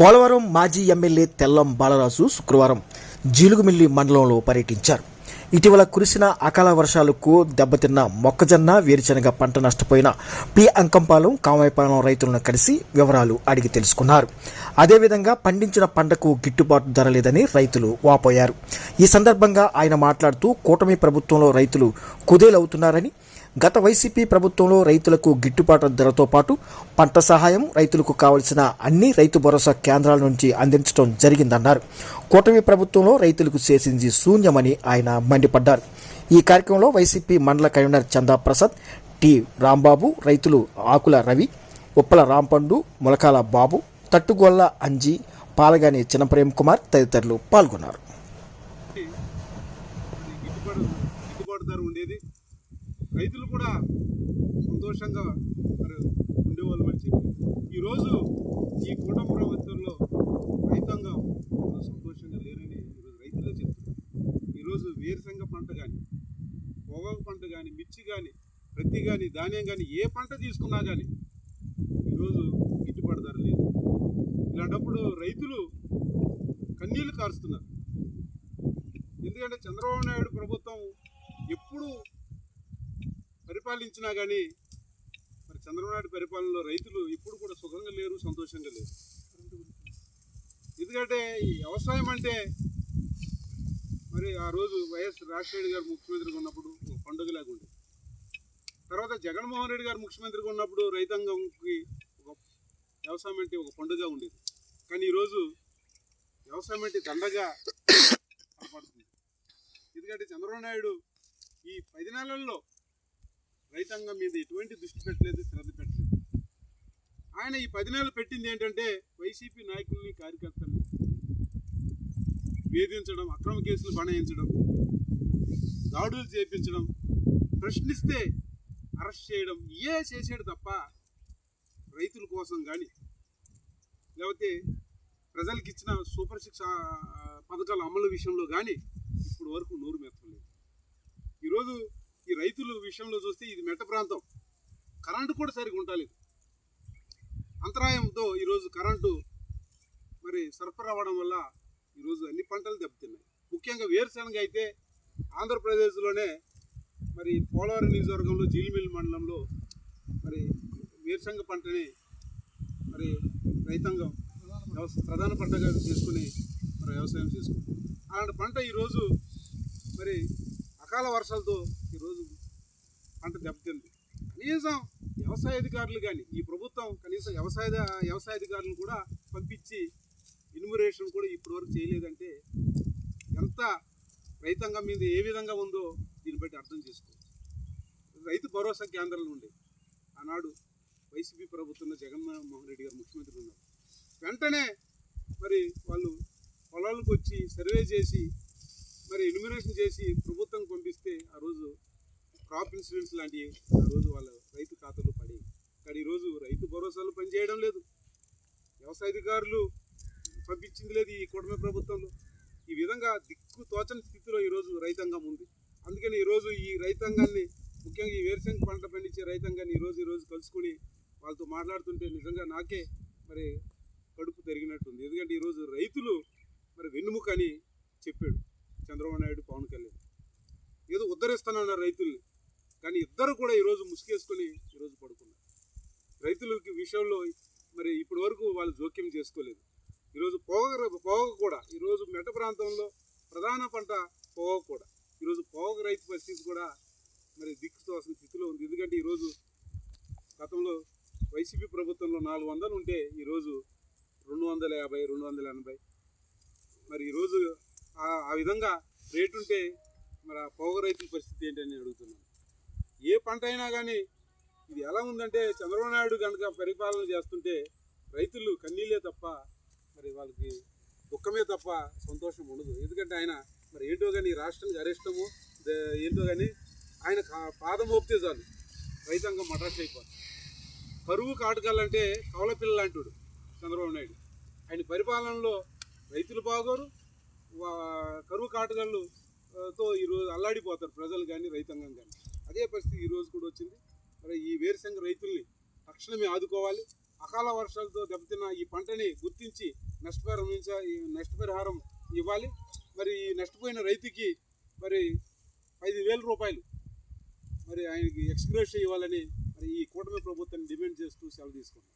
పోలవరం మాజీ ఎమ్మెల్యే తెల్లం బాలరాజు శుక్రవారం జీలుగుమిల్లి మండలంలో పర్యటించారు. ఇటీవల కురిసిన అకాల వర్షాలకు దెబ్బతిన్న మొక్కజొన్న వేరుశనగ పంట నష్టపోయిన పి. అంకంపాలెం కామాయపాలెం రైతులను కలిసి వివరాలు అడిగి తెలుసుకున్నారు. అదేవిధంగా పండించిన పంటకు గిట్టుబాటు ధర లేదని రైతులు వాపోయారు. ఈ సందర్భంగా ఆయన మాట్లాడుతూ కూటమి ప్రభుత్వంలో రైతులు కుదేలవుతున్నారని గత వైసీపీ ప్రభుత్వంలో రైతులకు గిట్టుబాటు ధరతో పాటు పంట సహాయం రైతులకు కావలసిన అన్ని రైతు భరోసా కేంద్రాల నుంచి అందించడం జరిగిందన్నారు. కూటమి ప్రభుత్వంలో రైతులకు చేసింది శూన్యమని ఆయన మండిపడ్డారు. ఈ కార్యక్రమంలో వైసీపీ మండల కన్వీనర్ చందా ప్రసాద్ టి రాంబాబు రైతులు ఆకుల రవి ఉప్పల రాంపండు ములకాల బాబు తట్టుగొల్ల అంజి పాలగాని చిన్నప్రేమ్ కుమార్ తదితరులు పాల్గొన్నారు గిట్టుబాటు గిట్టుబాటు ధర ఉండేది రైతులు కూడా సంతోషంగా మరి ఉండేవాళ్ళు అని చెప్పి. ఈరోజు ఈ కూటమి ప్రభుత్వంలో రైతాంగం సంతోషంగా లేరని ఈరోజు రైతులే చెప్తున్నారు. ఈరోజు వేరుశనగ పంట కానీ పొగాకు పంట కానీ మిర్చి కానీ ప్రతి కానీ ధాన్యం కానీ ఏ పంట తీసుకున్నా కానీ ఈరోజు గిట్టుబాటు ధర లేదు. ఇలాంటప్పుడు రైతులు కన్నీళ్ళు కారుస్తున్నారు. ఎందుకంటే చంద్రబాబు నాయుడు ప్రభుత్వం ఎప్పుడు పరిపాలించినా కానీ మరి చంద్రబాబు పరిపాలనలో రైతులు ఎప్పుడు కూడా సుఖంగా లేరు సంతోషంగా లేరు. ఎందుకంటే ఈ వ్యవసాయం అంటే మరి ఆ రోజు వైఎస్ రాజశేఖర గారు ముఖ్యమంత్రిగా ఉన్నప్పుడు ఒక పండుగలాగా ఉండేది. తర్వాత జగన్మోహన్ రెడ్డి గారు ముఖ్యమంత్రిగా ఉన్నప్పుడు రైతాంగంకి ఒక వ్యవసాయం అంటే ఒక పండుగ ఉండేది. కానీ ఈరోజు వ్యవసాయం అంటే దండగా కనపడుతుంది. ఎందుకంటే చంద్రబాబు నాయుడు ఈ పది నెలల్లో రైతాంగం మీద ఎటువంటి దృష్టి పెట్టలేదు శ్రద్ధ పెట్టలేదు. ఆయన ఈ పది నెలలు పెట్టింది ఏంటంటే వైసీపీ నాయకుల్ని కార్యకర్తల్ని వేధించడం అక్రమ కేసులు బనాయించడం దాడులు చేపించడం ప్రశ్నిస్తే అరెస్ట్ చేయడం ఏ చేసాడు తప్ప రైతుల కోసం కానీ లేకపోతే ప్రజలకు ఇచ్చిన సూపర్ సిక్స్ పథకాల అమలు విషయంలో కానీ ఇప్పుడు వరకు నోరు మెత్తలేదు ఈరోజు ఈ రైతుల విషయంలో చూస్తే ఇది మెట్ట ప్రాంతం. కరెంటు కూడా సరిగా ఉండలేదు. అంతరాయంతో ఈరోజు కరెంటు మరి సరఫరా అవ్వడం వల్ల ఈరోజు అన్ని పంటలు దెబ్బతిన్నాయి. ముఖ్యంగా వేరుశనగ అయితే ఆంధ్రప్రదేశ్లోనే మరి పోలవరం నియోజకవర్గంలో జీలిమిల్ మండలంలో మరి వేరుశనగ పంటని మరి రైతాంగం ప్రధాన పంటగా చేసుకుని మరి వ్యవసాయం చేసుకుంటాం అలాంటి పంట ఈరోజు మరి అకాల వర్షాలతో ఈరోజు పంట దెబ్బతింది. కనీసం వ్యవసాయ అధికారులు కానీ ఈ ప్రభుత్వం కనీసం వ్యవసాయ వ్యవసాయ అధికారులను కూడా పంపించి ఇన్యూమరేషన్ కూడా ఇప్పటివరకు చేయలేదంటే ఎంత రైతాంగం మీద ఏ విధంగా ఉందో దీన్ని బట్టి అర్థం చేసుకోవచ్చు. రైతు భరోసా కేంద్రాలు ఉండే. ఆనాడు వైసీపీ ప్రభుత్వంలో జగన్మోహన్ రెడ్డి గారు ముఖ్యమంత్రి ఉన్నారు. వెంటనే మరి వాళ్ళు పొలాలకు వచ్చి సర్వే చేసి మరి ఎలిమినేషన్ చేసి ప్రభుత్వం పంపిస్తే ఆ రోజు క్రాప్ ఇన్సూరెన్స్ లాంటివి ఆ రోజు వాళ్ళ రైతు ఖాతాలో పడి కానీ ఈరోజు రైతు భరోసాలు పనిచేయడం లేదు. వ్యవసాయ అధికారులు పంపించింది లేదు ఈ కూటమి ప్రభుత్వంలో. ఈ విధంగా దిక్కు తోచని స్థితిలో ఈరోజు రైతాంగం ఉంది. అందుకని ఈరోజు ఈ రైతాంగాన్ని ముఖ్యంగా ఈ వేరుశంగ పంట పండించే రైతాంగాన్ని ఈరోజు ఈరోజు కలుసుకుని వాళ్ళతో మాట్లాడుతుంటే నిజంగా నాకే మరి కడుపు తిరిగినట్టుంది. ఎందుకంటే ఈరోజు రైతులు మరి వెన్నుముక అని చెప్పాడు చంద్రబాబు నాయుడు పవన్ కళ్యాణ్. ఏదో ఉద్ధరిస్తానన్నారు రైతుల్ని. కానీ ఇద్దరు కూడా ఈరోజు ముసుగేసుకొని ఈరోజు పడుకున్నారు. రైతులకి విషయంలో మరి ఇప్పటి వరకు వాళ్ళు జోక్యం చేసుకోలేదు. ఈరోజు పోగ పోగ కూడా ఈరోజు మెట్ట ప్రాంతంలో ప్రధాన పంట పోగ కూడా. ఈరోజు పోగ రైతు పరిస్థితి కూడా మరి దిక్కుతోసిన స్థితిలో ఉంది. ఎందుకంటే ఈరోజు గతంలో వైసీపీ ప్రభుత్వంలో నాలుగు వందలు ఉంటే ఈరోజు రెండు వందల యాభై రెండు వందల ఎనభై. మరి ఈరోజు ఆ విధంగా రేటు ఉంటే మరి ఆ పోగ రైతుల పరిస్థితి ఏంటని అడుగుతున్నాను. ఏ పంట అయినా కానీ ఇది ఎలా ఉందంటే చంద్రబాబు నాయుడు కనుక పరిపాలన చేస్తుంటే రైతులు కన్నీళ్ళే తప్ప మరి వాళ్ళకి దుఃఖమే తప్ప సంతోషం ఉండదు. ఎందుకంటే ఆయన మరి ఏంటో కానీ రాష్ట్రానికి అరెస్టము దే- ఏంటో కానీ ఆయన కా- పాదం మోపితే చాలు. రైతాంగం మటాష్ అయిపోతుంది కరువు కాటకాలంటే కవల పిల్లలు చంద్రబాబు నాయుడు. ఆయన పరిపాలనలో రైతులు బాగోరు వా- కరువు కాటకాలు తో ఈరోజు అల్లాడిపోతారు ప్రజలు కానీ రైతాంగం కానీ అదే పరిస్థితి ఈ రోజు కూడా వచ్చింది. మరి ఈ వేరుశనగ రైతుల్ని తక్షణమే ఆదుకోవాలి. అకాల వర్షాలతో దెబ్బతిన్న ఈ పంటని గుర్తించి నష్టపరిహారం నష్టపరిహారం ఇవ్వాలి. మరి ఈ నష్టపోయిన రైతుకి మరి ఐదు వేల రూపాయలు మరి ఆయనకి ఎక్స్గ్రేషన్ ఇవ్వాలని మరి ఈ కూటమి ప్రభుత్వాన్ని డిమాండ్ చేస్తూ సెలవు తీసుకుంటాం